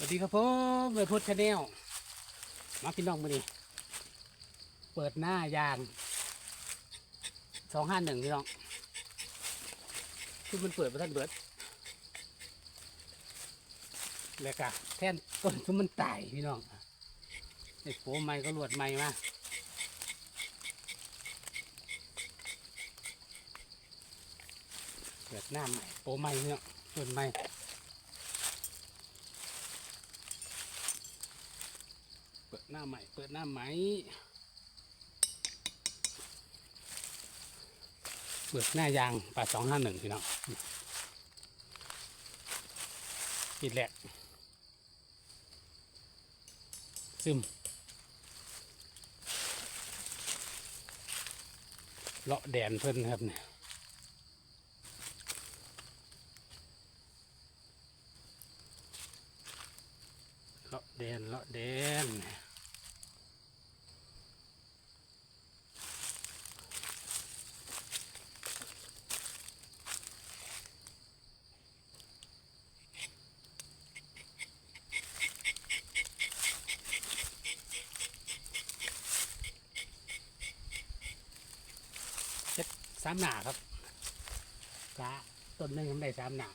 สวัสดีครับผมเบย์พุทธชาแนลมาพี่น้องมาดิเปิดหน้ายางสองห้าหนึ่งพี่น้องคือมันเปิดประทันเบิดแล้วก็แท่นต้นคือมันตายพี่น้องไอ้โปไม้ก็หลวดไม้มาเปิดหน้าใหม่โปไม้เนี่ยต้นไม้ เปิดหน้าใหม่ เปิดหน้าใหม่ เปิดหน้ายางป่าสองห้าหนึ่งพี่น้องปิดแหละ ซึมเลาะแดนเพิ่นครับเนี่ยเลาะแดนเลาะแดน สามหนาครับกะต้นหนึ่งทำได้สามหนา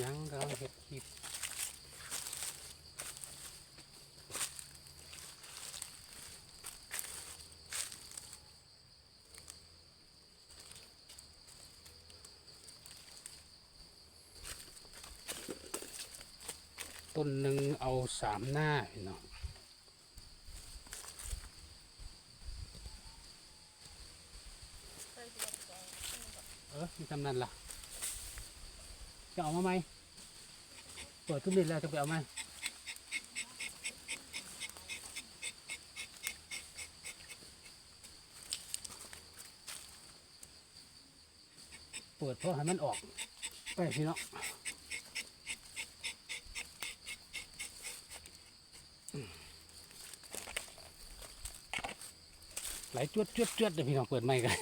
ยังกำลังเห็ดคลิป ต้นหนึ่งเอาสามหน้าพี่น้องเออมีทำนั่นล่ะ จะเอามาไหมเปิดทุเรียนแล้วจะไปเอาไหมเปิดเพราะให้มันออก ไปพี่น้อง ไหลจวดจวดจวดเดี๋ยวพี่น้องเปิดไม่กัน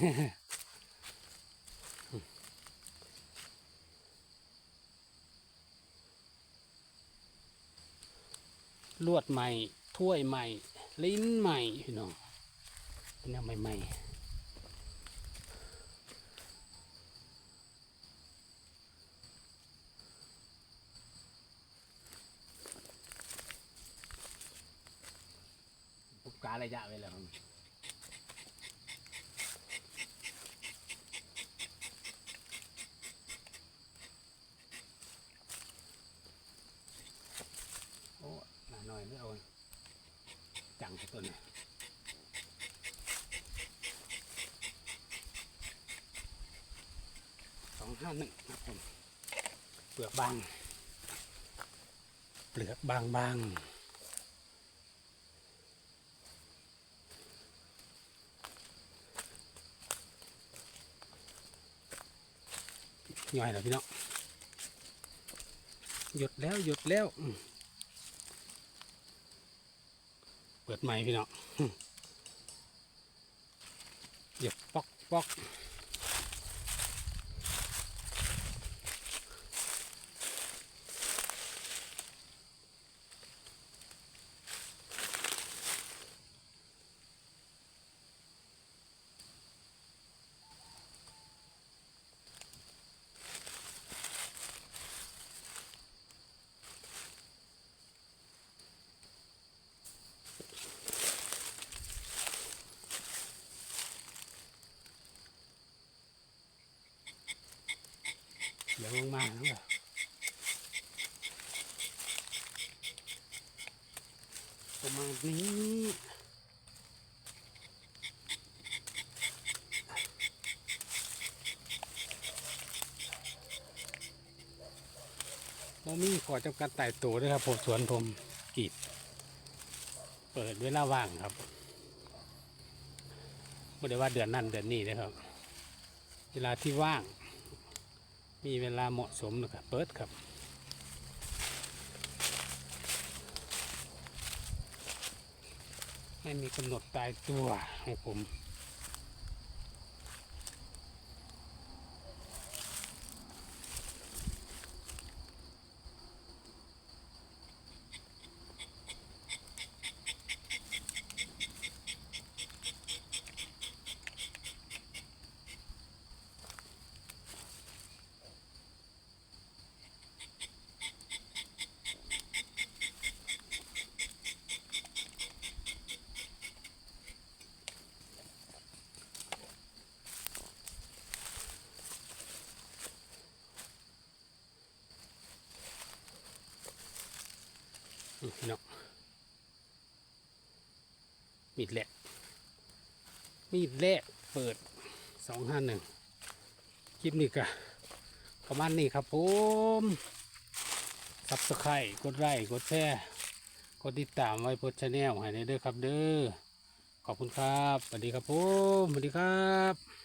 ลวดใหม่ ถ้วยใหม่ ลิ้นใหม่พี่น้องเป็นแนวใหม่ๆการระยะไว้แล้วครับโอ้ห น่อยไม่เอาจังตัวนี้สองห้าหนึ่งครับผมเปลือกบาง เปลือกบางบางย่อยแล้วพี่น้องหยุดแล้วหยุดแล้วอืม เปิดใหม่พี่น้องเหยียบปอกปอก เดี๋ยวมาแล้วประมาณนี้โมมี่ขอจำกัดไต่ตัวด้วยครับผมสวนผมกีด เปิดเวลาว่างครับไม่ได้ว่าเดือนนั้นเดือนนี้นะครับ เวลาที่ว่าง มีเวลาเหมาะสมนะครับเปิดครับไม่มีกำหนดตายตัวของผม พี่น้องมีดแหลกมีดแหลกเปิดสองห้าหนึ่งคลิปนี้ก็ประมาณนี้ครับผมซับสไครต์กดไลค์กดแชร์กดติดตามไว้โพสชาแนลให้ในเด้อครับเด้อขอบคุณครับสวัสดีครับผมสวัสดีครับ